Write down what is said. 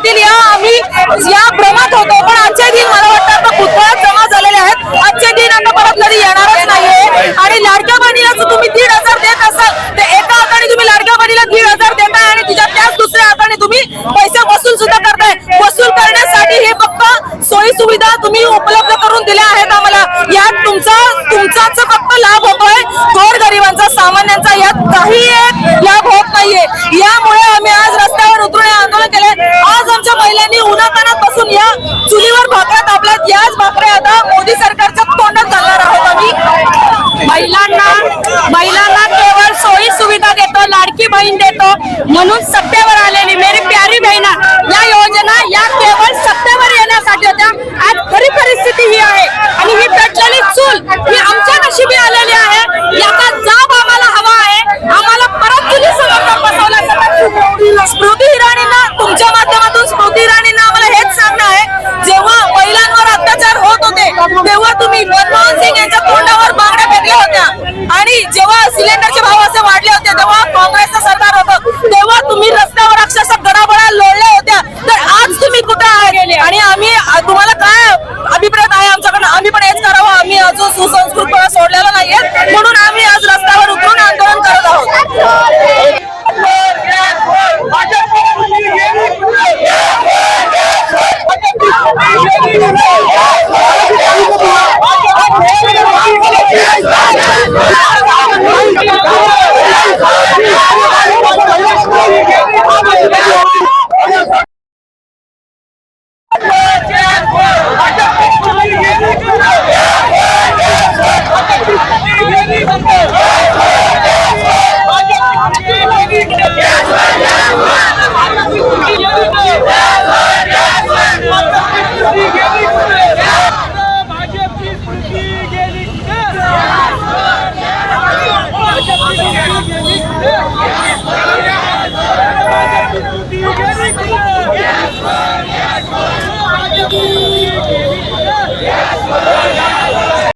पाटील या आम्ही या भ्रमात होतो पण आजचे दिन मला वाटतं आता जमा झालेले आहेत. आजचे दिन आता परत कधी येणारच नाहीये. आणि लाडक्या बहिणीला तुम्ही दीड हजार देत असाल तर एका हाताने तुम्ही लाडक्या बाणीला दीड हजार देताय आणि तिच्या त्याच दुसऱ्या हाताने तुम्ही पैसे वसूल सुद्धा करताय. वसूल करण्यासाठी हे फक्त सोयी सुविधा तुम्ही उपलब्ध करून दिल्या आहेत आम्हाला. यात तुमचा तुमचाच फक्त लाभ होतोय. गोर गरिबांचा सामान्यांचा यात काही एक लाभ होत नाहीये. यामुळे आम्ही आज रस्त्यावर उतरून आंदोलन केले आज आमच्या महिलांनी उन्हातानात बसून या चुलीवर भाकऱ्या तापल्यात. याच भाकऱ्या आता मोदी सरकारच्या तोंडात चालणार आहोत आम्ही. महिलांना महिलांना केवळ सोयी सुविधा देतो लाडकी बहीण देतो. म्हणून सत्तेवर आलेली मेरी प्यारी बहिणा या योजना तेव्हा तुम्ही मनमोहन सिंग यांच्या तोंडावर बांगड्या फेकल्या होत्या. आणि जेव्हा सिलेंडरचे भाव असे वाढले होते तेव्हा काँग्रेसचं सरकार होत. तेव्हा तुम्ही रस्त्यावर अक्षरशः गडाबडा लोळल्या होत्या. तर आज तुम्ही कुठे आहे आणि आम्ही तुम्हाला काय अभिप्रेत आहे आमच्याकडनं? आम्ही पण हेच करावं. आम्ही अजून सुसंस्कृत